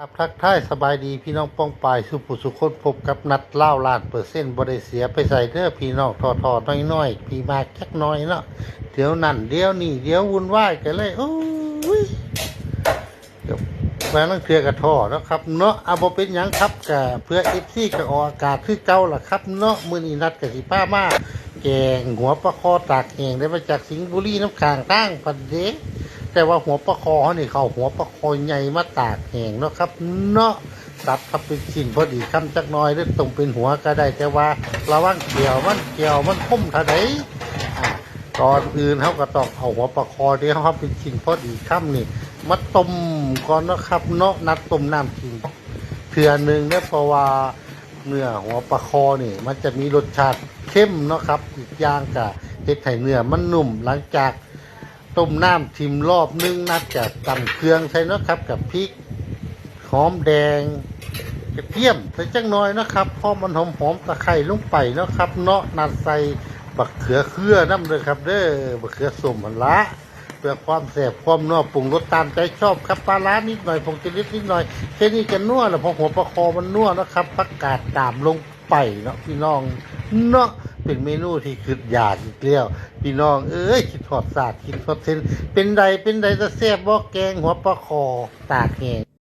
ครับทักทายสบายดีพี่น้องป้องปายสุภุสุคนพบกับนัดเล่าล้านเปอร์เซ็นต์บริเสียไปใส่เด้อพี่น้องทอทอน้อยน้อยๆพี่มากจักหน้อยเนาะเดี๋ยวนั่นเดี๋ยวนี่เดี๋ยววุ่นวายกันเลยโอ้ยเดี๋ยวมาลังเทือกระท่อเนาะครับเนาะเอาบเป็นยังครับกะเพื่อเอฟซีกับอออากาศคือเก่าล่ะครับเนาะมือนี้นัดกับสิป้ามาแกงหัวปลาคอตากแหงได้มาจากสิงห์บุรีน้ำกลางตั้งปันเด แต่ว่าหัวปลาคอเขานี่เขาหัวปลาคอใหญ่มาตากแห้งเนาะครับ เนาะตัดครับเป็นชิ้นพอดีคำจักน้อยหรือตรงเป็นหัวก็ได้ แต่ว่าระวังเกี่ยวมันเกี่ยวมันคมท่าไดอ่าตอนอื่นเขาก็ต้องเอาหัวปลาคอที่เขาเป็นชิ้นพอดีคำนี่มาต้มก่อนเนาะครับ เนาะนัดต้มน้ำกินเถื่อหนึ่งเนี่ยเพราะว่าเนื้อหัวปลาคอนี่ มันจะมีรสชาติเข้มเนาะครับ อีกอย่างกับเห็ดไห่เนื้อมันนุ่มหลังจาก ต้มน้ำทิมรอบนึงนัดจากตำเครื่องใส่นะครับ กับพริกหอมแดงกระเทียมใส่จังน้อยนะครับพอมันหอมหอมตะไคร้ลงไปนะครับ เนาะนัดใส่บักเขือเครือน้ำเลยครับ เด้อบักเขือส้มมันละเพื่อความแสบความนัวปรุงรสตามใจชอบครับปลาร้านิดหน่อยผงจะนิดนิดหน่อยแค่นี้จะนัวแล้วพอหัวปลาคอมันนัวนะครับผักกาดตามลงไปเนาะพี่น้องเนาะ เป็นเมนูที่คืออยากอีกแล้วพี่น้องเอ้ยคิดทอดสาดคิดทอดเส้นเป็นใดเป็นใดจะแซ่บบ่แกงหัวปลาคอตากแห้ง